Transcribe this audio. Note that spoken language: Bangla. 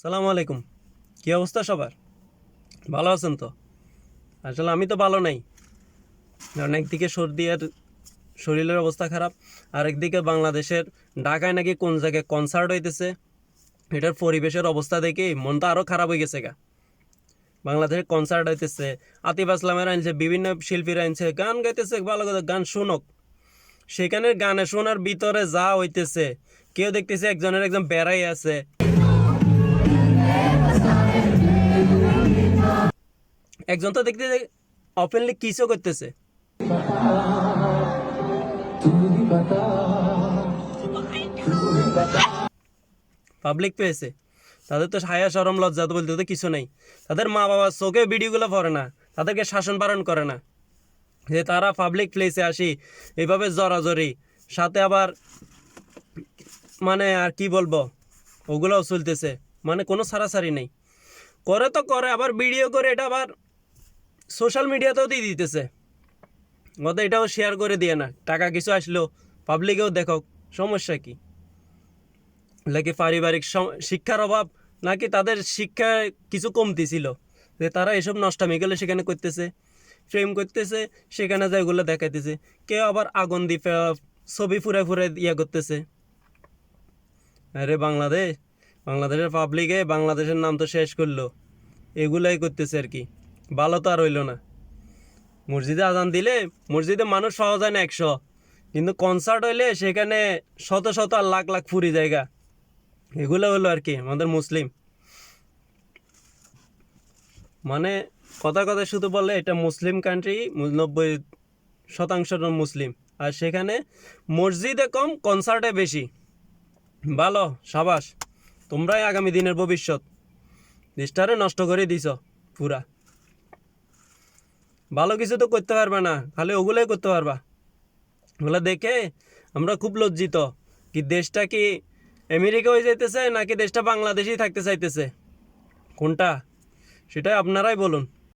সালাম আলাইকুম। কী অবস্থা সবার? ভালো আছেন তো? আসলে আমি তো ভালো নাই। কারণ একদিকে সর্দি আর শরীরের অবস্থা খারাপ। আর একদিকে বাংলাদেশের ঢাকায় নাকি কোন জায়গায় কনসার্ট হইতেছে, এটার পরিবেশের অবস্থা দেখে মনটা আরও খারাপ হয়ে গেছে গা। বাংলাদেশের কনসার্ট হইতেছে, আতিফ আসলামের আনছে বিভিন্ন শিল্পীরা আনছে গান গাইতেছে, ভালো কথা গান শুনক। সেখানে গানে শোনার ভিতরে যা হইতেছে, কেউ দেখতেছে একজনের একজন বেড়াই আছে একজন তো দেখতে ওপেনলি কিসও করতেছে। পাবলিক পেয়েছে তাদের তো সায়া সরম, লজ্জা বলতে তো কিছু নেই। তাদের মা বাবার চোখে ভিডিওগুলো পড়ে না। তাদেরকে শাসন পালন করে না। যে তারা পাবলিক প্লেসে আসি, এইভাবে জড়াজড়ি। সাথে আবার মানে আর কি বলব, ওগুলোও চলতেছে। মানে কোনো সারাসারি নেই। করে তো করে, আবার ভিডিও করে, এটা আবার সোশ্যাল মিডিয়াতেও দিয়ে দিতেছে। ওদের এটাও শেয়ার করে দিয়ে না। টাকা কিছু আসলো পাবলিকেও দেখো সমস্যা কি? নাকি পারিবারিক শিক্ষার অভাব, নাকি তাদের শিক্ষা কিছু কমতি ছিল? যে তারা এসব নষ্টামি গেলে সেখানে করতেছে ফ্রেম করতেছে, সেখানে যায় ওগুলো দেখাইতেছে। কেউ আবার আগুন দিয়ে ছবি ফুরে ফুরে ইয়ে করতেছে। আরে বাংলাদেশ, বাংলাদেশের পাবলিকে বাংলাদেশের নাম তো শেষ করল। এগুলাই করতেছে আর কি। ভালো তো আর হইল না। মসজিদে আজান দিলে মসজিদে মানুষ সহজ হয় না একশো। কিন্তু কনসার্ট হইলে সেখানে শত শত আর লাখ লাখ ফুরি জায়গা। এগুলো হলো আর কি, আমাদের মুসলিম। মানে কথা কথা শুধু বলে এটা মুসলিম কান্ট্রি নব্বই শতাংশ মুসলিম। আর সেখানে মসজিদে কম কনসার্টে বেশি। ভালো, সাবাস। তোমরাই আগামী দিনের ভবিষ্যৎ। দেশটারে নষ্ট করে দিছ, পুরা। ভালো কিছু তো করতে পারবে না, খালি ওগুলোই করতে পারবা। ওগুলো দেখে আমরা খুব লজ্জিত কি দেশটা কি আমেরিকা হয়ে যাইতেছে নাকি দেশটা বাংলাদেশেই থাকতে চাইতেছে। কোনটা? সেটাই আপনারাই বলুন।